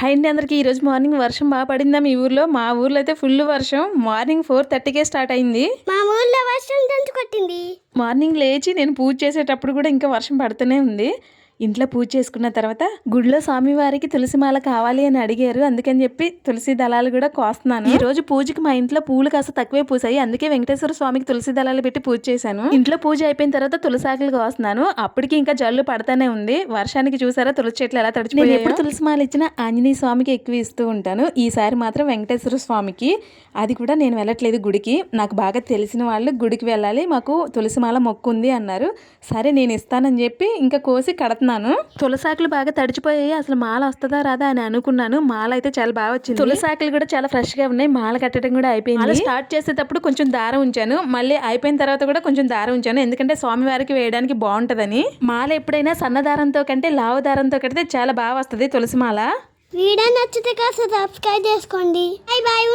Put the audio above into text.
High అండి అందరికీ ఈరోజు మార్నింగ్ వర్షం బాగా పడిందా మీ ఊర్లో? మా ఊర్లో అయితే ఫుల్ వర్షం. మార్నింగ్ ఫోర్ థర్టీకే స్టార్ట్ అయింది. మా ఊర్లో వర్షం కొట్టింది. మార్నింగ్ లేచి నేను పూజ చేసేటప్పుడు కూడా ఇంకా వర్షం పడుతూనే ఉంది. ఇంట్లో పూజ చేసుకున్న తర్వాత గుడిలో స్వామివారికి తులసి మాల కావాలి అని అడిగారు. అందుకని చెప్పి తులసి దళాలు కూడా కోస్తున్నాను. ఈ రోజు పూజకి మా ఇంట్లో పూలు కాస్త తక్కువే పూసాయి. అందుకే వెంకటేశ్వర స్వామికి తులసి దళాలు పెట్టి పూజ చేశాను. ఇంట్లో పూజ అయిపోయిన తర్వాత తులసాకులు కోస్తున్నాను. అప్పటికి ఇంకా జల్లు పడతానే ఉంది. వర్షానికి చూసారా? తులసి చెట్లు ఎలా తడిచిపోయి ఎప్పుడు తులసి మాల ఇచ్చినా ఆంజనేయ స్వామికి ఎక్కువ ఇస్తూ ఉంటాను. ఈసారి మాత్రం వెంకటేశ్వర స్వామికి. అది కూడా నేను వెళ్ళట్లేదు గుడికి. నాకు బాగా తెలిసిన వాళ్ళు గుడికి వెళ్ళాలి. మాకు తులసి మాల మొక్కు ఉంది అన్నారు. సరే నేను ఇస్తానని చెప్పి ఇంకా కోసి కడుతున్నాను తులసాకులు బాగా తడిచిపోయాయి. అసలు మాల వస్తుందా రాదా అని అనుకున్నాను. మాల అయితే చాలా బాగా వచ్చింది. తులసాకులు కూడా చాలా ఫ్రెష్గా ఉన్నాయి. మాల కట్టడం కూడా అయిపోయింది. మాల స్టార్ట్ చేసేటప్పుడు కొంచెం దారం ఉంచాను. మళ్ళీ అయిపోయిన తర్వాత కూడా కొంచెం దారం ఉంచాను. ఎందుకంటే స్వామివారికి వేయడానికి బాగుంటదని. మాల ఎప్పుడైనా సన్న దారంతో కంటే లావు దారంతో కడితే చాలా బాగా వస్తుంది తులసి మాల. వీడియో నచ్చితే కాస్త సబ్స్క్రైబ్ చేసుకోండి. Bye bye